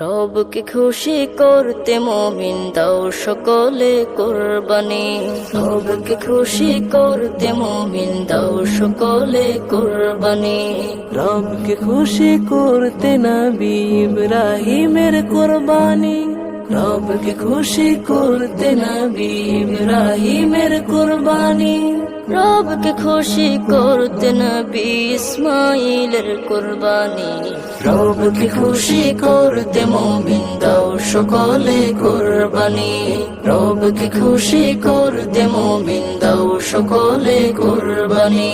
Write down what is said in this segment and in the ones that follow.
রবকে খুশি করতে মমিন দাও সকলে কোরবানি। রবকে খুশি করতে মমিন দাও সকলে কোরবানি। রবকে খুশি করতে নবী ইব্রাহিমের কোরবানি। রবকে খুশি করতে নবী ইব্রাহিমের কোরবানি। রবকে খুশি করতে নবী ইসমাইলের কোরবানি। রবকে খুশি করতে মমিন দাও সকলে কোরবানি। রবকে খুশি করতে মমিন দাও সকলে কোরবানি।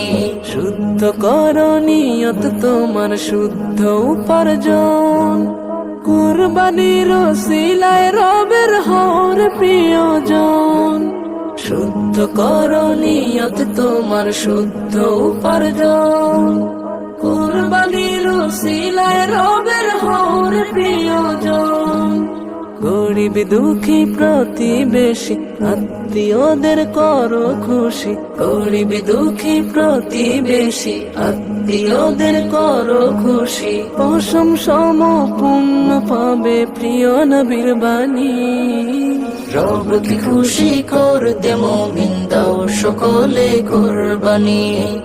শুদ্ধ করণীয়ত তোমার শুদ্ধ উপার্জন। কুরবানির শিলায় রবের হর প্রিয়জন। শুদ্ধ করণীয়ত তোমার শুদ্ধ উপার্জন। কুরবানির শিলায় রবের হর প্রিয়জন। গরিব দুঃখী প্রতিবেশী, আত্মীয়দের করো খুশি গরিব দুঃখী প্রতিবেশী, আত্মীয়দের করো খুশি পশম সম পুণ্য পাবে প্রিয় নবীর বাণী। রবকে খুশি করতে মমিন সকলে কোরবানি।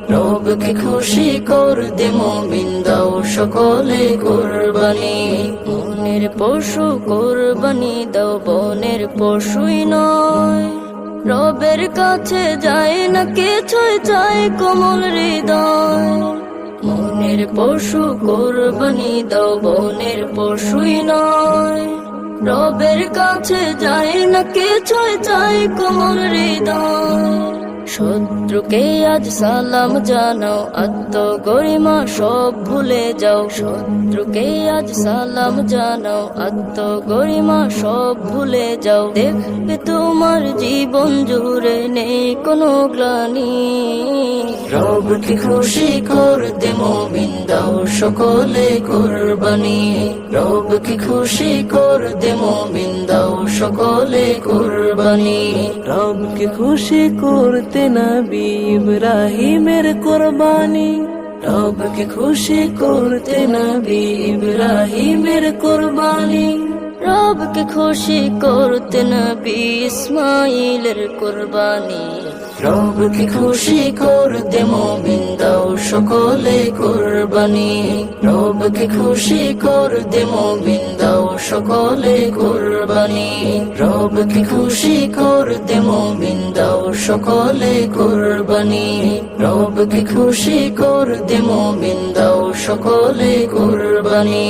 রবকে খুশি করতে মমিন দাও সকলে কোরবানি। মনের পশু কোরবানি দাও, বনের পশুই নয়। রবের কাছে যায় না কিছুই, চাই কোমল হৃদয়। মনের পশু কোরবানি দাও, বনের পশুই নয়। রবের কাছে যায় না কিছুই, চাই কোমল হৃদয়। শত্রুকে আজ সালাম জানাও আত্ম গরিমা সব ভুলে যাও। শত্রুকে আজ সালাম জানাও আত্ম গরিমা সব ভুলে যাও। দেখবে তোমার জীবন জুড়ে নেই কোনো গ্লানি। রবকে খুশি করতে মমিন দাও সকলে কোরবানি। রবকে খুশি করতে মমিন দাও সকলে কোরবানি। রবকে খুশি করতে নবী ইব্রাহিমের কোরবানি। রবকে খুশি করতে নবী ইব্রাহিমের কোরবানি। রবকে খুশি করতে নবী ইসমাইলের কোরবানি। রবকে খুশি করতে মমিন দাও সকলে কোরবানি। রবকে খুশি করতে মমিন দাও সকলে কোরবানি, রবকে খুশি করতে মোমিন দাও। সকলে কোরবানি, রবকে খুশি করতে মোমিন দাও। সকলে কোরবানি।